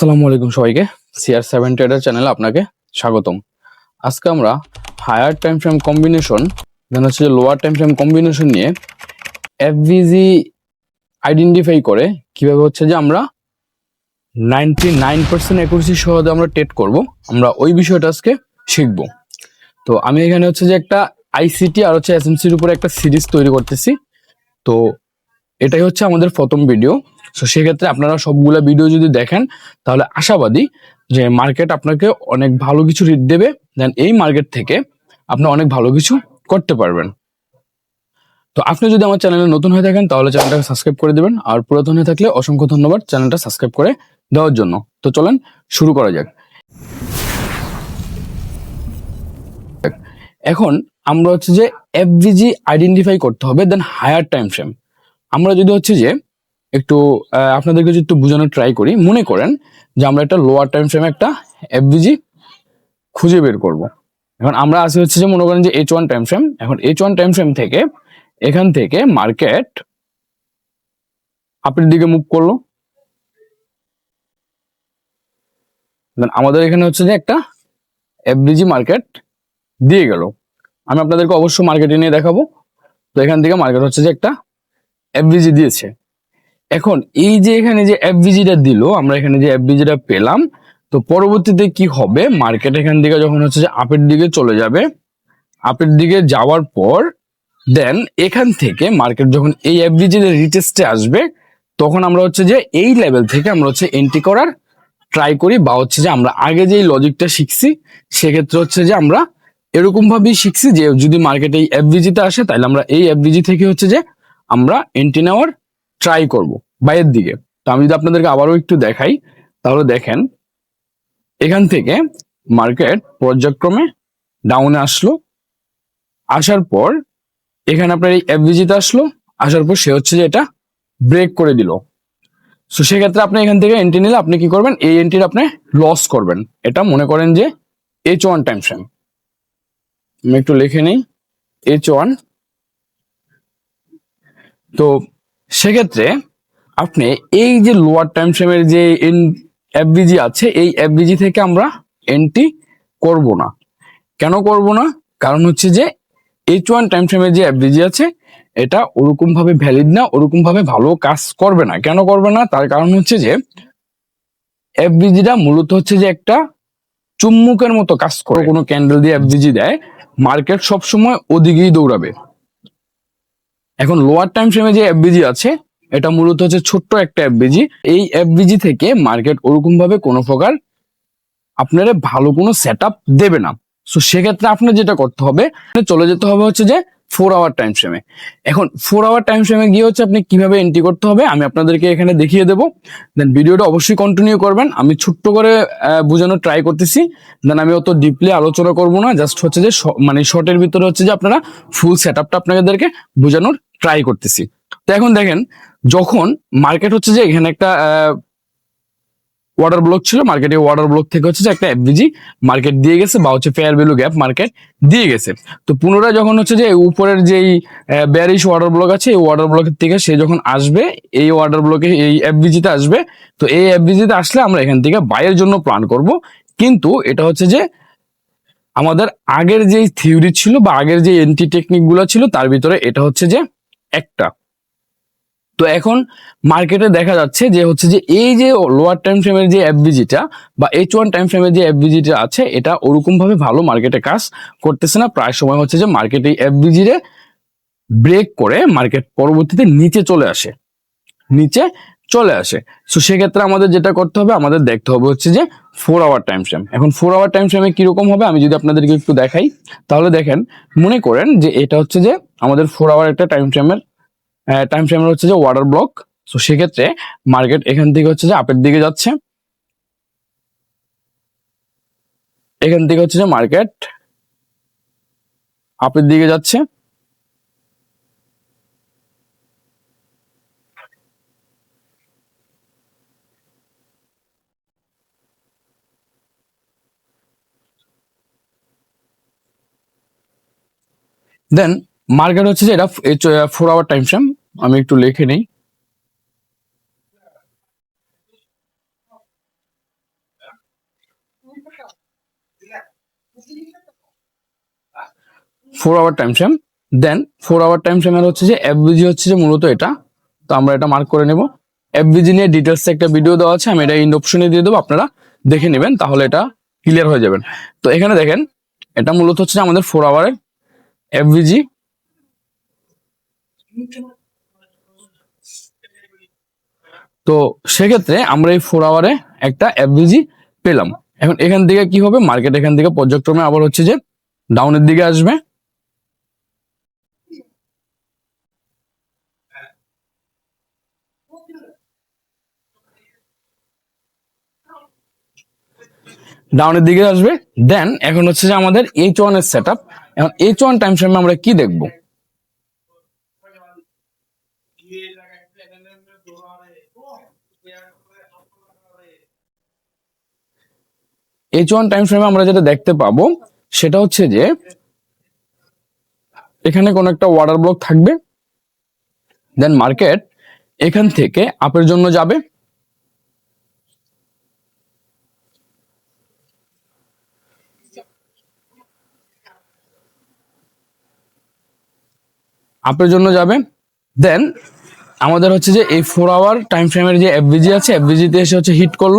আসসালামু আলাইকুম সবাইকে। সিআর সেভেন ট্রেডার চ্যানেলে আপনাকে স্বাগতম। আজকে আমরা higher time frame combination then হচ্ছে যে লোয়ার টাইম ফ্রেম কম্বিনেশন নিয়ে এফভিজি আইডেন্টিফাই করে কীভাবে হচ্ছে যে আমরা নাইনটি নাইন পার্সেন্ট একুরেসি সহ যে আমরা টেট করব, আমরা ওই বিষয়টা আজকে শিখব। তো আমি এখানে হচ্ছে যে একটা আইসিটি আর হচ্ছে এসএমসির উপরে একটা সিরিজ তৈরি করতেছি। তো এটাই হচ্ছে আমাদের প্রথম ভিডিও তো সেক্ষেত্রে আপনারা সবগুলো ভিডিও যদি দেখেন, তাহলে আশাবাদী যে মার্কেট আপনাকে অনেক ভালো কিছু রিট দেবে দেন এই মার্কেট থেকে আপনি অনেক ভালো কিছু করতে পারবেন। তো আপনি যদি আমার চ্যানেলে নতুন হয়ে থাকেন, তাহলে চ্যানেলটাকে সাবস্ক্রাইব করে দেবেন, আর পুরাতন হয়ে থাকলে অসংখ্য ধন্যবাদ চ্যানেলটা সাবস্ক্রাইব করে দেওয়ার জন্য। তো চলেন শুরু করা যাক। এখন আমরা হচ্ছে যে এফভিজি আইডেন্টিফাই করতে হবে দেন হায়ার টাইম ফ্রেম আমরা যদি হচ্ছে যে একটু আপনাদেরকে যদি একটু বোঝানোর ট্রাই করি, মনে করেন যে আমরা একটা লোয়ার টাইম ফ্রেমে একটা এফভিজি খুঁজে বের করব। এখন আমরা আসি হচ্ছে যে মনে করেন যে এইচ ওয়ান টাইম ফ্রেম এখন এইচ ওয়ান টাইম ফ্রেম থেকে এখান থেকে মার্কেট আপের দিকে মুভ করল। আমাদের এখানে হচ্ছে যে একটা এফবিজি মার্কেট দিয়ে গেল। আমি আপনাদেরকে অবশ্য মার্কেটে নিয়ে দেখাবো। তো এখান থেকে মার্কেট হচ্ছে যে একটা এফবিজি দিয়েছে। এখন এই যে এখানে যে এফবিজিটা দিল, আমরা এখানে যে এফবিজিটা পেলাম, তো পরবর্তীতে কি হবে? মার্কেট এখান থেকে যখন হচ্ছে যে আপের দিকে চলে যাবে আপের দিকে যাওয়ার পর দেন এখান থেকে মার্কেট যখন এই এফবিজি রিটেস্টে আসবে, তখন আমরা হচ্ছে যে এই লেভেল থেকে আমরা হচ্ছে এন্ট্রি করার ট্রাই করি বা হচ্ছে যে আমরা আগে যেই লজিকটা শিখছি, সেক্ষেত্রে হচ্ছে যে আমরা এরকম ভাবেই শিখছি যে যদি মার্কেটে এই এফবিজিতে আসে, তাহলে আমরা এই এফবিজি থেকে হচ্ছে যে আমরা এন্ট্রি নেওয়ার ট্রাই করব, বাইরের দিকে। তো আমি যদি আপনাদেরকে আবারও একটু দেখাই, তাহলে দেখেন, এখান থেকে মার্কেট পর্যায়ক্রমে ডাউনে আসলো। আসার পর এখানে আপনার এই এফবিজিতে আসলো। আসার পর সে হচ্ছে যে এটা ব্রেক করে দিল। সো সেক্ষেত্রে আপনি এখান থেকে এন্ট্রি নিলে আপনি কি করবেন? এই এন্ট্রির আপনি লস করবেন। এটা মনে করেন যে এইচ ওয়ান টাইম ফ্রেম আমি একটু লিখে নিই। এইচ ওয়ান তো সেক্ষেত্রে আপনি এই যে লোয়ার টাইম ফ্রেমের যে এফবিজি আছে, এই এফবিজি থেকে আমরা এন্ট্রি করব না। কেন করব না? কারণ হচ্ছে যে এইচ ওয়ান টাইম ফ্রেমের যে এফবিজি আছে, এটা ওরকম ভাবে ভ্যালিড না ওরকম ভাবে ভালো কাজ করবে না। কেন করবে না? তার কারণ হচ্ছে যে এফবিজিটা মূলত হচ্ছে যে একটা চুম্বকের মতো কাজ করে। কোনো ক্যান্ডেল দিয়ে এফবিজি দেয় মার্কেট সবসময় ওদিকেই দৌড়াবে। এখন লোয়ার টাইম ফ্রেমে যে এফবিজি আছে, এটা মূলত হচ্ছে ছোট্ট একটা এফবিজি এই এফবিজি থেকে মার্কেট ওরকম ভাবে কোনো প্রকার আপনারা ভালো কোনো সেট দেবে না। সো সেক্ষেত্রে আপনার যেটা করতে হবে, চলে যেতে হবে হচ্ছে যে ফোর আওয়ার টাইম ফ্রেমে এখন ফোর আওয়ার টাইম ফ্রেমে গিয়ে হচ্ছে আপনি কীভাবে এন্ট্রি করতে হবে, আমি আপনাদেরকে এখানে দেখিয়ে দেবো। দেন ভিডিওটা অবশ্যই কন্টিনিউ করবেন। আমি ছোট্ট করে বোঝানোর ট্রাই করতেছি। দেন আমি অত ডিপলি আলোচনা করব না। জাস্ট হচ্ছে যে মানে শর্টের ভিতরে হচ্ছে যে আপনারা ফুল সেট আপটা আপনাদেরকে বোঝানোর ট্রাই করতেছি। তো এখন দেখেন, যখন মার্কেট হচ্ছে যে এখানে একটা ওয়াটার ব্লক ছিল মার্কেটে ওয়াটার ব্লক থেকে হচ্ছে যে একটা এফবিজি মার্কেট দিয়ে গেছে বা হচ্ছে ফেয়ার ভ্যালু গ্যাপ মার্কেট দিয়ে গেছে। তো পুনরায় যখন হচ্ছে যে উপরের যেই ব্যারিশ ওয়াটার ব্লক আছে, এই ওয়াটার ব্লকের থেকে সে যখন আসবে, এই ওয়াটার ব্লকে এই এফবিজিতে আসবে, তো এই এফবিজিতে আসলে আমরা এখান থেকে বাইয়ের জন্য প্ল্যান করব। কিন্তু এটা হচ্ছে যে আমাদের আগের যে থিওরি ছিল বা আগের যে এন্টি টেকনিকগুলো ছিল, তার ভিতরে এটা হচ্ছে যে একটা। তো এখন মার্কেটে দেখা যাচ্ছে যে হচ্ছে যে এই যে লোয়ার টাইম ফ্রেমের যে এফবিজিটা বা এইচ ওয়ান টাইম ফ্রেমের যে এফবিজিটা আছে, এটা ওরকম ভাবে ভালো মার্কেটে কাজ করতেছে না। প্রায় সময় হচ্ছে যে মার্কেট এই এফবিজি রে ব্রেক করে মার্কেট পরবর্তীতে নিচে চলে আসে। নিচে চলে আসে। তো সেক্ষেত্রে আমাদের যেটা করতে হবে, আমাদের দেখতে হবে হচ্ছে যে ফোর আওয়ার টাইম ফ্রেম এখন ফোর আওয়ার টাইম ফ্রেমে কীরকম হবে? আমি যদি আপনাদেরকে একটু দেখাই, তাহলে দেখেন, মনে করেন যে এটা হচ্ছে যে আমাদের ফোর আওয়ার একটা টাইম ফ্রেমের টাইম ফ্রেমের হচ্ছে যে ওয়াটার ব্লক তো সেক্ষেত্রে মার্কেট এখান থেকে হচ্ছে যে আপের দিকে যাচ্ছে। এখান থেকে হচ্ছে যে মার্কেট আপের দিকে যাচ্ছে। দেন মার্কেট হচ্ছে যে এটা ফোর আওয়ার টাইম ফ্রেম আমি একটু লিখে নেই। Four hour time frame then four hour time ফ্রেমের হচ্ছে যে এফবিজি হচ্ছে যে মূলত এটা। তো আমরা এটা মার্ক করে নেব। এফবিজি নিয়ে ডিটেলস একটা ভিডিও দেওয়া আছে। আমি এটা ইন্ড অপশনে দিয়ে দেবো। আপনারা দেখে নেবেন, তাহলে এটা ক্লিয়ার হয়ে যাবেন তো এখানে দেখেন, এটা মূলত হচ্ছে আমাদের ফোর আওয়ারের এফবিজি তো সেক্ষেত্রে আমরা এই ফোর আওয়ারে একটা এফবিজি পেলাম। এখন এখান থেকে কি হবে? মার্কেট এখান থেকে পর্যায়ক্রমে আবার হচ্ছে যে ডাউনের দিকে আসবে। ডাউনের দিকে আসবে। দেন এখন হচ্ছে যে আমাদের এইচ ওয়ানের সেট আপ এখন এইচ ওয়ান টাইম ফ্রেমে আমরা কি দেখব? এইচ ওয়ান টাইম ফ্রেমে আমরা যেটা দেখতে পাবো, সেটা হচ্ছে যে এখানে কোনো একটা ওয়াটার ব্লক থাকবে দেন মার্কেট এখান থেকে আপের জন্য যাবে আপের জন্য যাবে দেন আমাদের হচ্ছে যে এই ফোর আওয়ার টাইম ফ্রেমের যে এফবিজি আছে এফবিজি তে এসে হচ্ছে হিট করল।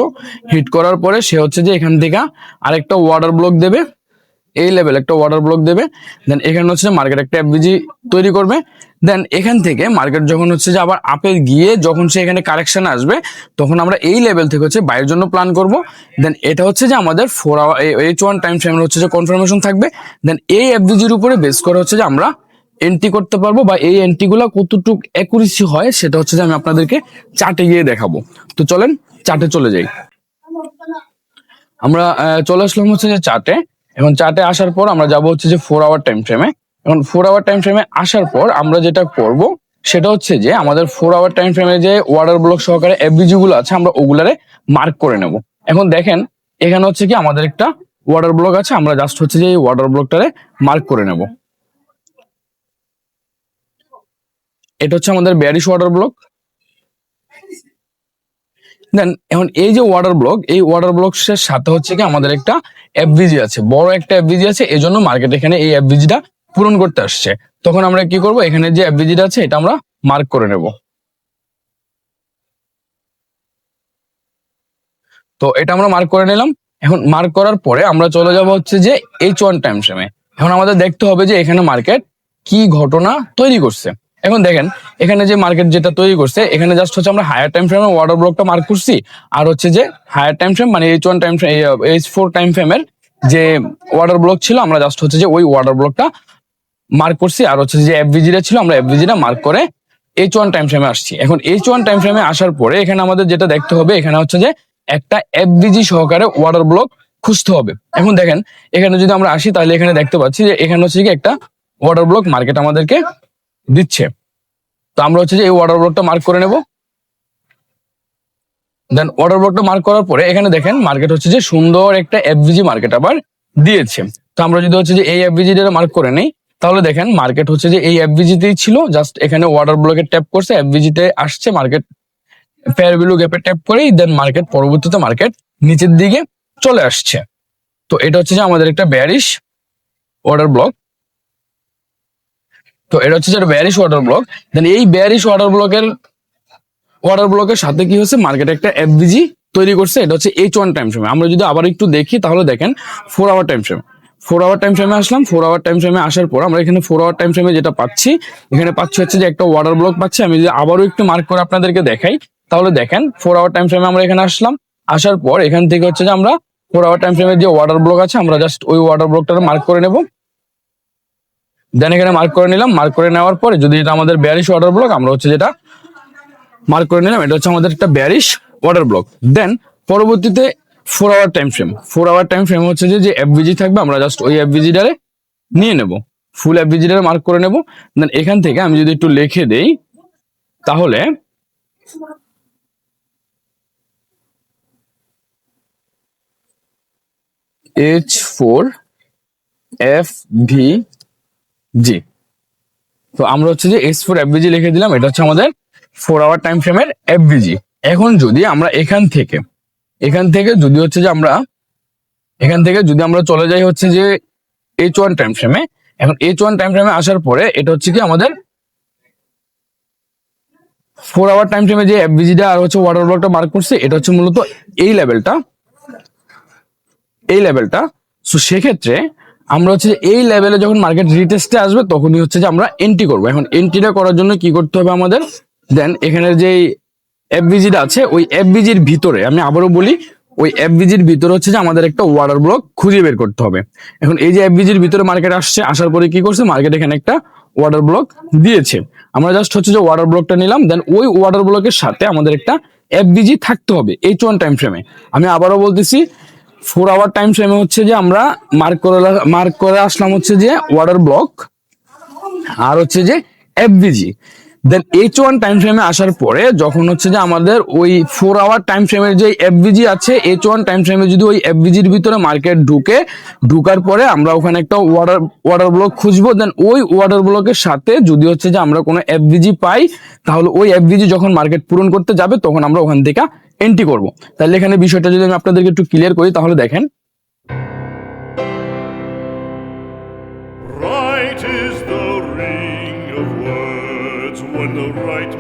হিট করার পরে সে হচ্ছে যে এখান থেকে আরেকটা ওয়াটার ব্লক দেবে। এই লেভেল একটা ওয়াটার ব্লক দেবে। দেন এখানে হচ্ছে যে মার্কেট একটা এফবিজি তৈরি করবে। দেন এখান থেকে মার্কেট যখন হচ্ছে যে আবার আপে গিয়ে যখন সে এখানে কারেকশন আসবে, তখন আমরা এই লেভেল থেকে হচ্ছে বাইরের জন্য প্ল্যান করব। দেন এটা হচ্ছে যে আমাদের four hour H one time ফ্রেমের হচ্ছে যে কনফার্মেশন থাকবে। দেন এই এফবিজির উপরে বেস করে হচ্ছে যে আমরা এন্ট্রি করতে পারব বা এই এন্ট্রি গুলা কতটুক অ্যাকুরেসি হয় সেটা হচ্ছে যে আমি আপনাদেরকে চার্টে গিয়ে দেখাবো। তো চলেন চার্টে চলে যাই। আমরা চলে আসলাম হচ্ছে যে চার্টে এখন চার্টে আসার পর আমরা যাব হচ্ছে যে ফোর আওয়ার টাইম ফ্রেমে এখন ফোর আওয়ার টাইম ফ্রেমে আসার পর আমরা যেটা করব সেটা হচ্ছে যে আমাদের ফোর আওয়ার টাইম ফ্রেমে যে ওয়াটার ব্লক সহকারে এফবিজি গুলো আছে আমরা ওগুলারে মার্ক করে নেব। এখন দেখেন, এখানে হচ্ছে কি আমাদের একটা ওয়াটার ব্লক আছে, আমরা জাস্ট হচ্ছে যে এই ওয়াটার ব্লকটারে মার্ক করে নেব। এটা হচ্ছে আমাদের ব্যারিশ ওয়াটার ব্লক দেন এখন এই যে ওয়াটার ব্লক এই ওয়াটার ব্লকের সাথে হচ্ছে কি আমাদের একটা এফবিজি আছে। বড় একটা এফবিজি আছে, এই জন্য মার্কেট এখানে এই এফবিজিটা পূরণ করতে আসছে। তখন আমরা কি করব? এখানে যে এফবিজিটা আছে, এটা আমরা মার্ক করে নেব। তো এটা আমরা মার্ক করে নিলাম। এখন মার্ক করার পরে আমরা চলে যাব হচ্ছে যে এইচ ওয়ান টাইম ফ্রেমে এখন আমাদের দেখতে হবে যে এখানে মার্কেট কি ঘটনা তৈরি করছে। এখন দেখেন, এখানে যে মার্কেট যেটা তৈরি করছে, এখানে জাস্ট হচ্ছে আমরা হায়ার টাইম ফ্রেমের ওয়াটার ব্লকটা মার্ক করছি, আর হচ্ছে যে হায়ার টাইম ফ্রেম মানে H one time frame H four time ফ্রেমের যে ওয়াটার ব্লক ছিল, আমরা জাস্ট হচ্ছে যে ওই ওয়াটার ব্লকটা মার্ক করছি, আর হচ্ছে যে এফবিজিটা ছিল, আমরা এফবিজিটা মার্ক করে এইচ ওয়ান টাইম ফ্রেমে আসছি। এখন এইচ ওয়ান টাইম ফ্রেমে আসার পরে এখানে আমাদের যেটা দেখতে হবে, এখানে হচ্ছে যে একটা এফবিজি সহকারে ওয়াটার ব্লক খুঁজতে হবে। এখন দেখেন, এখানে যদি আমরা আসি, তাহলে এখানে দেখতে পাচ্ছি যে এখানে হচ্ছে কি একটা ওয়াটার ব্লক মার্কেট আমাদেরকে দিচ্ছে। তো আমরা হচ্ছে যে এই ওয়াটার ব্লকটা মার্ক করে নেব। দেন ওয়াটার ব্লকটা মার্ক করার পরে এখানে দেখেন মার্কেট হচ্ছে যে সুন্দর একটা এফবিজি মার্কেট আবার দিয়েছে। তো আমরা যদি হচ্ছে যে এই এফবিজি মার্ক করে নেই, তাহলে দেখেন মার্কেট হচ্ছে যে এই এফবিজি তেই ছিল জাস্ট এখানে ওয়াটার ব্লকে ট্যাপ করছে এফবিজি তে আসছে মার্কেট ফেয়ার ভ্যালু গ্যাপে ট্যাপ করেই দেন মার্কেট পরবর্তীতে মার্কেট নিচের দিকে চলে আসছে। তো এটা হচ্ছে যে আমাদের একটা ব্যারিশ ওয়াটার ব্লক তো এটা হচ্ছে যে ব্যারিশ ওয়াটার ব্লক দেন এই ব্যারিশ ওয়াটার ব্লকের ওয়াটার ব্লকের সাথে কি হচ্ছে? মার্কেটে একটা এফবিজি তৈরি করছে। এটা হচ্ছে এইচ ওয়ান টাইম ফ্রেমে আমরা যদি আবার একটু দেখি, তাহলে দেখেন four hour time frame four hour time ফ্রেমে আসলাম। ফোর আওয়ার টাইম ফ্রেমে আসার পর আমরা এখানে ফোর আওয়ার টাইম ফ্রেমে যেটা পাচ্ছি, এখানে পাচ্ছি হচ্ছে যে একটা ওয়াটার ব্লক পাচ্ছি। আমি যদি আবারও একটু মার্ক করে আপনাদেরকে দেখাই, তাহলে দেখেন ফোর আওয়ার টাইম ফ্রেমে আমরা এখানে আসলাম। আসার পর এখান থেকে হচ্ছে যে আমরা ফোর আওয়ার টাইম ফ্রেমের যে ওয়াটার ব্লক আছে, আমরা জাস্ট ওই ওয়াটার ব্লকটা মার্ক করে নেব। দেন এখানে মার্ক করে নিলাম। মার্ক করে নেওয়ার পরে যদি এটা আমাদের ব্যারিশ ওয়াটার ব্লক আমরা হচ্ছে যেটা মার্ক করে নিলাম, এটা হচ্ছে আমাদের একটা ব্যারিশ ওয়াটার ব্লক দেন পরবর্তীতে four hour time frame four hour time frame হচ্ছে যে যে এফবিজি থাকবে, আমরা জাস্ট ওই এফবিজিটারে নিয়ে নেব। ফুল এফবিজিটারে মার্ক করে নেব। দেন এখান থেকে আমি যদি একটু লিখে দেই, তাহলে H four F V G. তো আমরা হচ্ছে যে এস ফোর এফবিজি লিখে দিলাম, এটা হচ্ছে আমাদের ফোর আওয়ার টাইম ফ্রেমের এফবিজি এখন যদি আমরা এখান থেকে এখান থেকে যদি হচ্ছে যে আমরা, এখান থেকে যদি আমরা চলে যাই হচ্ছে যে এইচ ওয়ান টাইম ফ্রেমে এখন এইচ ওয়ান টাইম ফ্রেমে আসার পরে এটা হচ্ছে কি আমাদের ফোর আওয়ার টাইম ফ্রেমে যে এফবিজিটা আর হচ্ছে ওয়াটার ব্লকটা মার্ক করছে, এটা হচ্ছে মূলত এই লেভেলটা এই লেভেলটা সো সেক্ষেত্রে আমরা হচ্ছে এই লেভেলে যখন মার্কেট রিটেস্টে আসবে, তখনই হচ্ছে যে আমরা এন্ট্রি করব। এখন এন্ট্রিটা করার জন্য কি করতে হবে আমাদের? দেন এখানের যে এফবিজিটা আছে, ওই এফবিজির ভিতরে, আমি আবারও বলি, ওই এফবিজির ভিতরে হচ্ছে যে আমাদের একটা ওয়াটার ব্লক খুঁজে বের করতে হবে। এখন এই যে এফবিজির ভিতরে মার্কেট আসছে, আসার পরে কি করছে? মার্কেট এখানে একটা ওয়াটার ব্লক দিয়েছে। আমরা জাস্ট হচ্ছে যে ওয়াটার ব্লকটা নিলাম দেন ওই ওয়াটার ব্লকের সাথে আমাদের একটা এফবিজি থাকতে হবে এইচ ওয়ান টাইম ফ্রেমে আমি আবারও বলতেছি ফোর আওয়ার টাইম ফ্রেমে হচ্ছে যে আমরা মার্ক করে মার্ক করে আসলাম হচ্ছে যে ওয়াটার ব্লক আর হচ্ছে যে FVG then H one time ফ্রেমে আসার পরে যখন হচ্ছে যে আমাদের ওই ফোর আওয়ার টাইম ফ্রেমের যে এফবিজি আছে এইচ ওয়ান টাইম ফ্রেমে যদি ওই এফবিজির ভিতরে মার্কেট ঢুকে, ঢুকার পরে আমরা ওখানে একটা ওয়াটার ওয়াটার ব্লক খুঁজবো। দেন ওই ওয়াটার ব্লকের সাথে যদি হচ্ছে যে আমরা কোনো এফবিজি পাই, তাহলে ওই এফবিজি যখন মার্কেট পূরণ করতে যাবে, তখন আমরা ওখান থেকে এন্ট্রি করব। তাহলে এখানে বিষয়টা যদি আমি আপনাদেরকে একটু ক্লিয়ার করি, তাহলে দেখেন। Right is the ring of words when the right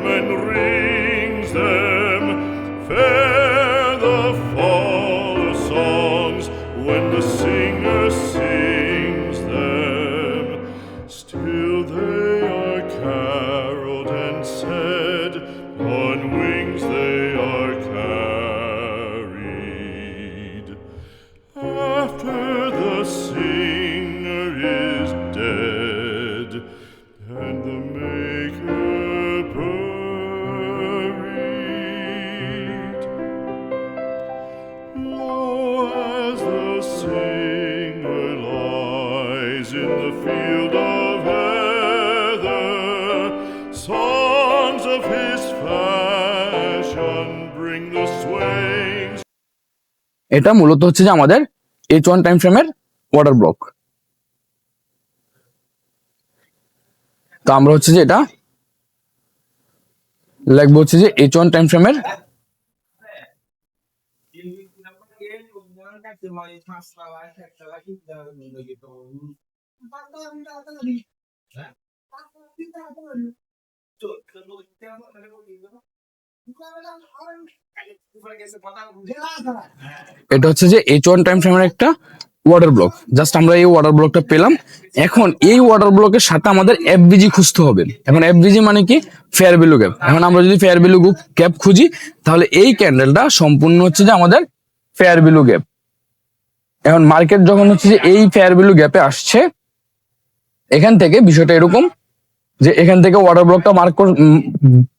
field of heather, songs of his fashion bring the এটা মূলত হচ্ছে যে আমাদের এইচ ওয়ান টাইম ফ্রেমের ওয়াটার ব্লক তো আমরা হচ্ছে যে এটা লাগবে হচ্ছে যে এইচ ওয়ান টাইম ফ্রেমের এটা হচ্ছে যে এইচ ওয়ান টাইম ফ্রেমের একটা ওয়াটার ব্লক জাস্ট আমরা এই ওয়াটার ব্লকটা পেলাম। এখন এই ওয়াটার ব্লকের সাথে আমাদের এফবিজি খুঁজতে হবে। এখন এফবিজি মানে কি? ফেয়ার ভ্যালু গ্যাপ এখন আমরা যদি ফেয়ার ভ্যালু গ্যাপ খুঁজি, তাহলে এই ক্যান্ডেলটা সম্পূর্ণ হচ্ছে যে আমাদের ফেয়ার ভ্যালু গ্যাপ এখন মার্কেট যখন হচ্ছে যে এই ফেয়ার ভ্যালু গ্যাপে আসছে এখান থেকে বিষয়টা এরকম যে এখান থেকে ওয়াটার ব্লকটা মার্ক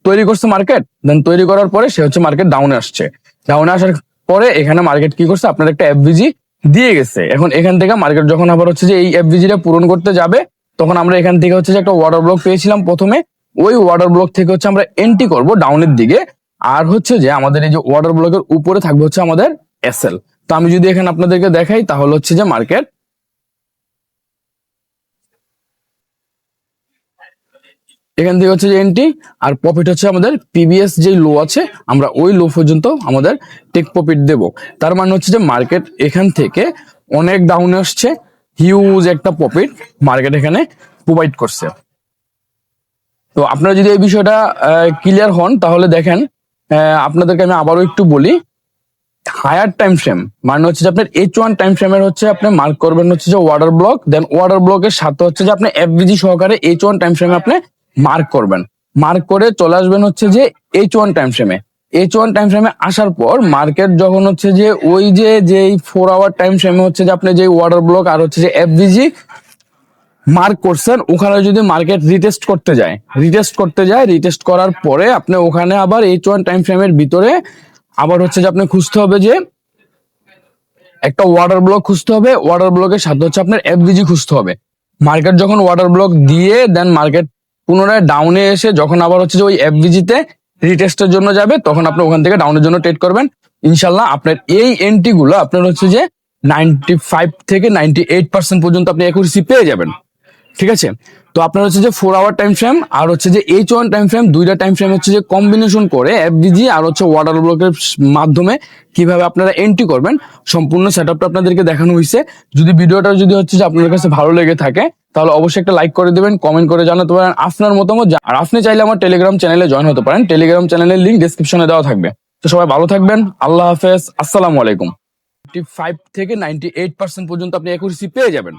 তৈরি করছে মার্কেট দেন তৈরি করার পরে সে হচ্ছে মার্কেট ডাউনে আসছে। ডাউনে আসার পরে এখানে মার্কেট কি করছে? আপনার একটা এফবিজি দিয়ে গেছে। এখন এখান থেকে মার্কেট যখন আবার হচ্ছে যে এই এফবিজিটা পূরণ করতে যাবে, তখন আমরা এখান থেকে হচ্ছে যে একটা ওয়াটার ব্লক পেয়েছিলাম প্রথমে। ওই ওয়াটার ব্লক থেকে হচ্ছে আমরা এন্ট্রি করব ডাউনের দিকে। আর হচ্ছে যে আমাদের এই যে ওয়াটার ব্লকের উপরে থাকবে হচ্ছে আমাদের এসএল তো আমি যদি এখানে আপনাদেরকে দেখাই, তাহলে হচ্ছে যে মার্কেট এখান থেকে হচ্ছে যে এন্ট্রি আর প্রফিট হচ্ছে আমাদের পিবিএস যে লো আছে, আমরা ওই লো পর্যন্ত আমাদের টেক প্রফিট দেব। তার মানে হচ্ছে যে মার্কেট এখান থেকে অনেক ডাউনে আসছে হিউজ একটা প্রফিট মার্কেট এখানে প্রোভাইড করছে। তো আপনারা যদি এই বিষয়টা ক্লিয়ার হন, তাহলে দেখেন আপনাদেরকে আমি আবারও একটু বলি হায়ার টাইম ফ্রেম মানে হচ্ছে যে আপনার এইচ ওয়ান টাইম ফ্রেমের হচ্ছে আপনি মার্ক করবেন হচ্ছে যে ওয়াটার ব্লক দেন ওয়াটার ব্লকের সাথে হচ্ছে যে আপনি এফবিজি সহকারে এইচ ওয়ান টাইম ফ্রেমে আপনি মার্ক করবেন। মার্ক করে চলে আসবেন হচ্ছে যে এইচ ওয়ান টাইম ফ্রেমে এইচ ওয়ান টাইম ফ্রেমে আসার পর মার্কেট যখন হচ্ছে যে ওই যে, যেই ফোর আওয়ার টাইম ফ্রেমে হচ্ছে যে আপনি যে ওয়াটার ব্লক আর হচ্ছে যে এফবিজি মার্ক করছেন, ওখানে যদি মার্কেট রিটেস্ট করতে যায়। রিটেস্ট করতে যায় রিটেস্ট করার পরে আপনি ওখানে আবার এইচ ওয়ান টাইম ফ্রেমের ভিতরে আবার হচ্ছে যে আপনি খুঁজতে হবে যে একটা ওয়াটার ব্লক খুঁজতে হবে ওয়াটার ব্লকের সাথে হচ্ছে আপনার এফবিজি খুঁজতে হবে। মার্কেট যখন ওয়াটার ব্লক দিয়ে দেন মার্কেট পুনরায় ডাউনে এসে যখন আবার হচ্ছে যে ওই এফবিজিতে রিটেস্টের জন্য যাবে, তখন আপনি ওখান থেকে ডাউনের জন্য ট্রেড করবেন। ইনশাল্লাহ আপনার এই এন্ট্রি গুলো আপনার হচ্ছে যে নাইনটি ফাইভ থেকে নাইনটি এইট পার্সেন্ট পর্যন্ত আপনি একুরেসি পেয়ে যাবেন। ঠিক আছে? তো আপনার হচ্ছে যে ফোর আওয়ার টাইম ফ্রেম আর হচ্ছে যে এইচ ওয়ান টাইম ফ্রেম দুইটা টাইম ফ্রেম হচ্ছে যে কম্বিনেশন করে এফডিজি আর হচ্ছে ওয়াটার ব্লকের মাধ্যমে কীভাবে আপনারা এন্ট্রি করবেন, সম্পূর্ণ সেট আপনাদেরকে দেখানো হয়েছে যদি ভিডিওটা যদি হচ্ছে যে আপনাদের কাছে ভালো লেগে থাকে তাহলে অবশ্যই একটা লাইক করে দেবেন কমেন্ট করে জানাতে পারেন আপনার মতামত আর আপনি চাইলে আমার টেলিগ্রাম চ্যানেলে জয়েন হতে পারেন। টেলিগ্রাম চ্যানেলের লিঙ্ক ডিসক্রিপশনে দেওয়া থাকবে। তো সবাই ভালো থাকবেন, আল্লাহ হাফেজ, আসসালামু আলাইকুম। ফাইভ থেকে নাইনটি এইট পার্সেন্ট পর্যন্ত আপনি অ্যাকুরেসি পেয়ে যাবেন।